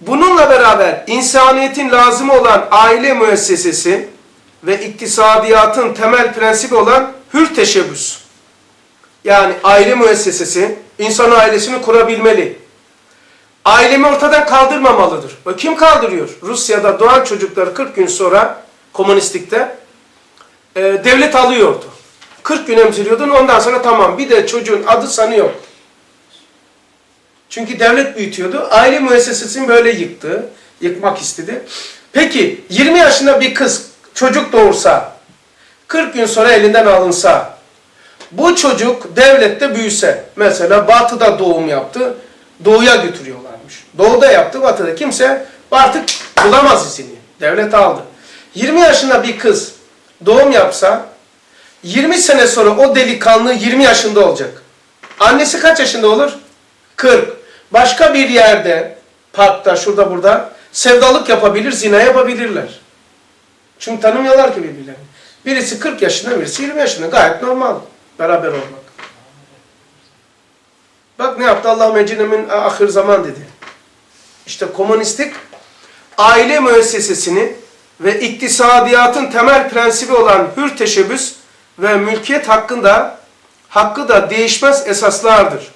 Bununla beraber insaniyetin lazım olan aile müessesesi ve iktisadiyatın temel prensibi olan hür teşebbüs. Yani aile müessesesi insan ailesini kurabilmeli. Ailemi ortadan kaldırmamalıdır. Ve kim kaldırıyor? Rusya'da doğan çocukları 40 gün sonra komünistlikte e, devlet alıyordu. 40 gün emziriyordun ondan sonra tamam bir de çocuğun adı sanı yok. Çünkü devlet büyütüyordu. Aile müessesesini böyle yıktı. Yıkmak istedi. Peki 20 yaşında bir kız çocuk doğursa 40 gün sonra elinden alınsa bu çocuk devlette büyüse mesela batıda doğum yaptı doğuya götürüyorlarmış. Doğuda yaptı batıda kimse artık bulamaz izini. Devlet aldı. 20 yaşında bir kız doğum yapsa 20 sene sonra o delikanlı 20 yaşında olacak. Annesi kaç yaşında olur? 40. Başka bir yerde, parkta, şurada burada sevdalık yapabilir, zina yapabilirler. Çünkü tanımıyorlar ki birbirlerini. Birisi 40 yaşında, birisi 20 yaşında. Gayet normal beraber olmak. Bak ne yaptı Allah mecinemin ahir zaman dedi. İşte komünistlik aile müessesesini ve iktisadiyatın temel prensibi olan hür teşebbüs ve mülkiyet hakkında hakkı da değişmez esaslardır.